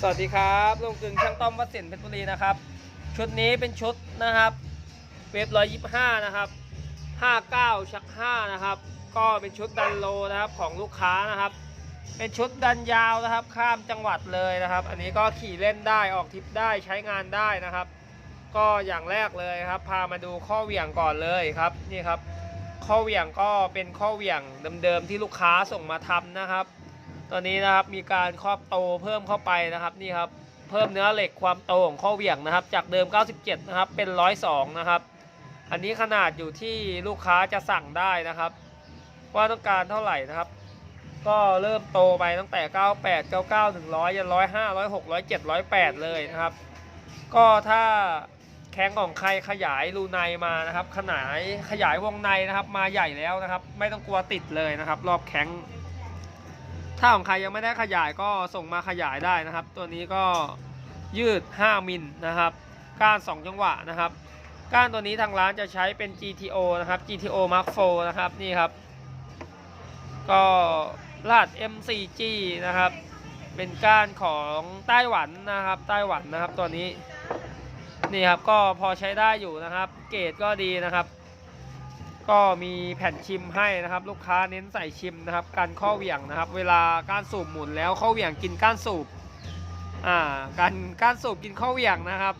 สวัสดีครับลุงกึ่งช่างต้อมวัดสินเพชรบุรีนะครับ ชุดนี้เป็นชุดนะครับ เวฟร้อยยี่ห้านะครับห้าเก้าชักห้านะครับ ก็เป็นชุดดันโลนะครับของลูกค้านะครับ เป็นชุดดันยาวนะครับ ข้ามจังหวัดเลยนะครับ อันนี้ก็ขี่เล่นได้ออกทริปได้ใช้งานได้นะครับ ก็อย่างแรกเลยครับ พามาดูข้อเหวี่ยงก่อนเลยครับนี่ครับ ข้อเหวี่ยงก็เป็นข้อเหวี่ยงเดิมๆที่ลูกค้าส่งมาทำนะครับ ตอนนี้นะครับมีการครอบโตเพิ่มเข้าไปนะครับนี่ครับเพิ่มเนื้อเหล็กความโตของข้อเหวี่ยงนะครับ จากเดิม 97 นะครับ เป็น 102 นะครับ อันนี้ขนาดอยู่ที่ลูกค้าจะสั่งได้นะครับ ว่าต้องการเท่าไหร่นะครับ ก็เริ่มโตไปตั้งแต่ 98 99 100ยัน105 106 107 108 เลยนะครับ ก็ถ้าแข้งของใครขยายรูในมานะครับ ขนายขยายวงในนะครับ มาใหญ่แล้วนะครับ ไม่ต้องกลัวติดเลยนะครับ รอบแข้ง ถ้าของใครยังไม่ได้ขยายก็ส่งมาขยายได้นะครับ ตัวนี้ก็ยืด 5 มิลนะครับ ก้าน 2 จังหวะนะครับ ก้านตัวนี้ทางร้านจะใช้เป็น GTO นะครับ GTO Mark IV นะครับนี่ครับ ก็ลาด M4G นะครับ เป็นก้านของไต้หวันนะครับ ไต้หวันนะครับตัวนี้ นี่ครับก็พอใช้ได้อยู่นะครับ เกรดก็ดีนะครับ ก็มีแผ่นชิมให้นะครับ ลูกค้าเน้นใส่ชิมนะครับกันข้อเหวี่ยงนะครับ เวลาก้านสูบหมุนแล้วข้อเหวี่ยงกินก้านสูบอ่าการก้านสูบกินข้อเหวี่ยงนะครับ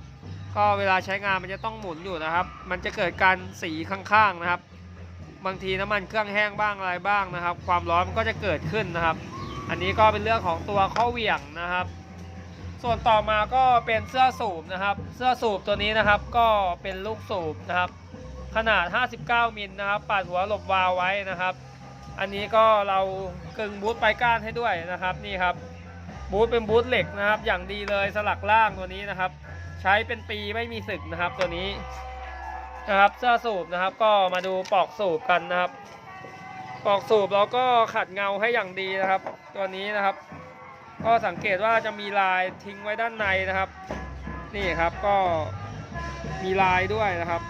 ก็เวลาใช้งานมันจะต้องหมุนอยู่นะครับ มันจะเกิดการสีข้างๆนะครับ บางทีน้ำมันเครื่องแห้งบ้างอะไรบ้างนะครับ ความร้อนมันก็จะเกิดขึ้นนะครับ อันนี้ก็เป็นเรื่องของตัวข้อเหวี่ยงนะครับ ส่วนต่อมาก็เป็นเสื้อสูบนะครับ เสื้อสูบตัวนี้นะครับ ก็เป็นลูกสูบนะครับ ขนาด 59 มิลนะครับปาดหัวหลบวาล์วไว้นะครับ อันนี้ก็เรากึ่งบูทไปก้านให้ด้วยนะครับนี่ครับบูทเป็นบูทเหล็กนะครับ อย่างดีเลยสลักล่างตัวนี้นะครับ ใช้เป็นปีไม่มีสึกนะครับตัวนี้นะครับเสื้อสูบนะครับ ก็มาดูปอกสูบกันนะครับ ปอกสูบเราก็ขัดเงาให้อย่างดีนะครับ ตัวนี้นะครับ ก็สังเกตว่าจะมีลายทิ้งไว้ด้านในนะครับ นี่ครับก็มีลายด้วยนะครับ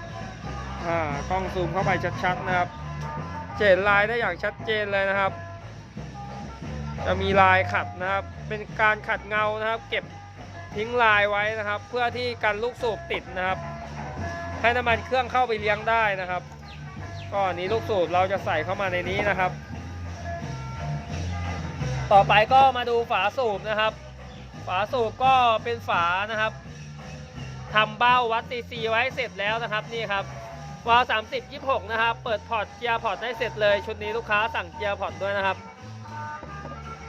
อ่ากล้องซูมเข้าไปชัดๆนะครับเห็นลายได้อย่างชัดเจนเลยนะครับ จะมีลายขัดนะครับ เป็นการขัดเงานะครับ เก็บทิ้งลายไว้นะครับ เพื่อที่กันลูกสูบติดนะครับ ให้น้ำมันเครื่องเข้าไปเลี้ยงได้นะครับก็อันนี้ลูกสูบเราจะใส่เข้ามาในนี้นะครับ ต่อไปก็มาดูฝาสูบนะครับ ฝาสูบก็เป็นฝานะครับทำเบ้าวัดซีซีไว้เสร็จแล้วนะครับนี่ครับ วาว30 26 นะครับ เปิดพอร์ตเกียร์พอร์ตได้เสร็จเลย ชุดนี้ลูกค้าสั่งเกียร์พอร์ตด้วยนะครับ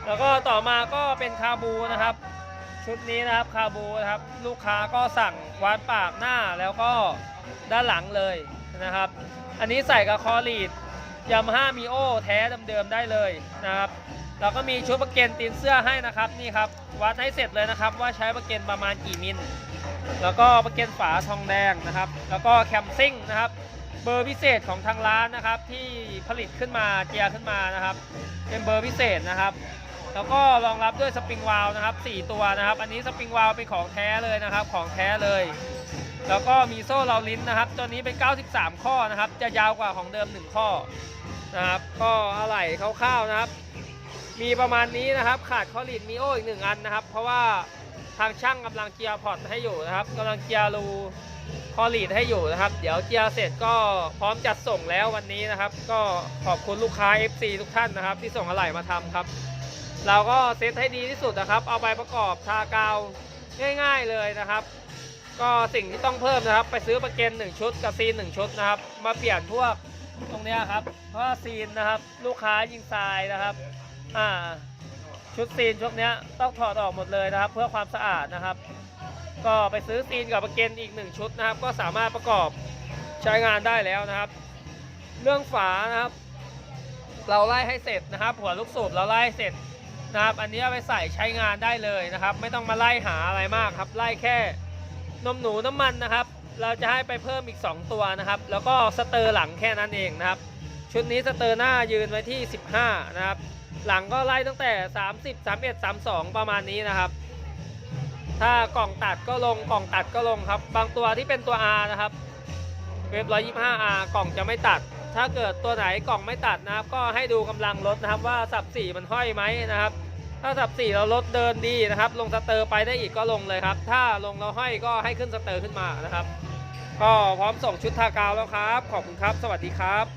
แล้วก็ต่อมาก็เป็นคาบูนะครับ ชุดนี้นะครับคาบูนะครับ ลูกค้าก็สั่งวัดปากหน้าแล้วก็ด้านหลังเลยนะครับ อันนี้ใส่กับคอลีดยามาฮ่ามีโอแท้เดิมๆได้เลยนะครับเราก็มีชุดประเกนตีนเสื้อให้นะครับนี่ครับวัดให้เสร็จเลยนะครับ ว่าใช้ประเกนประมาณกี่มิล แล้วก็ประเกนฝาทองแดงนะครับ แล้วก็แคมซิ่งนะครับ เบอร์พิเศษของทางร้านนะครับ ที่ผลิตขึ้นมาเจียขึ้นมานะครับ เป็นเบอร์พิเศษนะครับ แล้วก็รองรับด้วยสปริงวาลวนะครับ 4 ตัวนะครับ อันนี้สปริงวาลวเป็นของแท้เลยนะครับ ของแท้เลย แล้วก็มีโซ่เราลิ้นนะครับ ตัวนี้เป็น 93 ข้อนะครับ จะยาวกว่าของเดิม 1 ข้อนะครับ ก็อะไหล่คร่าวๆนะครับ มีประมาณนี้นะครับ ขาดข้อลีดมีโออีกหนึ่งอันนะครับ เพราะว่า ทางช่างกำลังเจียร์พอร์ตให้อยู่นะครับกำลังเจียร์รูข้อลีดให้อยู่นะครับ เดี๋ยวเจียร์เสร็จก็พร้อมจัดส่งแล้ววันนี้นะครับ ก็ขอบคุณลูกค้า FC ทุกท่านนะครับ ที่ส่งอะไหล่มาทำครับ เราก็เซตให้ดีที่สุดนะครับ เอาไปประกอบทากาวง่าย ๆเลยนะครับ ก็สิ่งที่ต้องเพิ่มนะครับ ไปซื้อประเกัน1ชุดกับซีน1ชุดนะครับ มาเปลี่ยนพวกตรงนี้ครับเพราะซีนนะครับ ลูกค้ายิงทรายนะครับ อ่า ชุดซีนชุดนี้ต้องถอดออกหมดเลยนะครับ เพื่อความสะอาดนะครับ ก็ไปซื้อซีนกับประเกนอีกหนึ่งชุดนะครับ ก็สามารถประกอบใช้งานได้แล้วนะครับ เรื่องฝานะครับ เราไล่ให้เสร็จนะครับ หัวลูกสูบเราไล่เสร็จนะครับ อันนี้เอาไปใส่ใช้งานได้เลยนะครับ ไม่ต้องมาไล่หาอะไรมากครับ ไล่แค่นมหนูน้ำมันนะครับ เราจะให้ไปเพิ่มอีก 2 ตัวนะครับ แล้วก็สเตอร์หลังแค่นั้นเองนะครับ ชุดนี้สเตอร์หน้ายืนไว้ที่ 15 นะครับ หลังก็ไล่ตั้งแต่ 30 31 32 ประมาณนี้นะครับ ถ้ากล่องตัดก็ลงกล่องตัดก็ลงครับ บางตัวที่เป็นตัว R นะครับ เว็บ 125R กล่องจะไม่ตัด ถ้าเกิดตัวไหนกล่องไม่ตัดนะครับ ก็ให้ดูกำลังรถนะครับว่าสับสีมันห้อยไหมนะครับ ถ้าสับสี่เราลดเดินดีนะครับ ลงสเตอร์ไปได้อีกก็ลงเลยครับ ถ้าลงเราห้อยก็ให้ขึ้นสเตอร์ขึ้นมานะครับ ก็พร้อมส่งชุดทากาวแล้วครับ ขอบคุณครับ สวัสดีครับ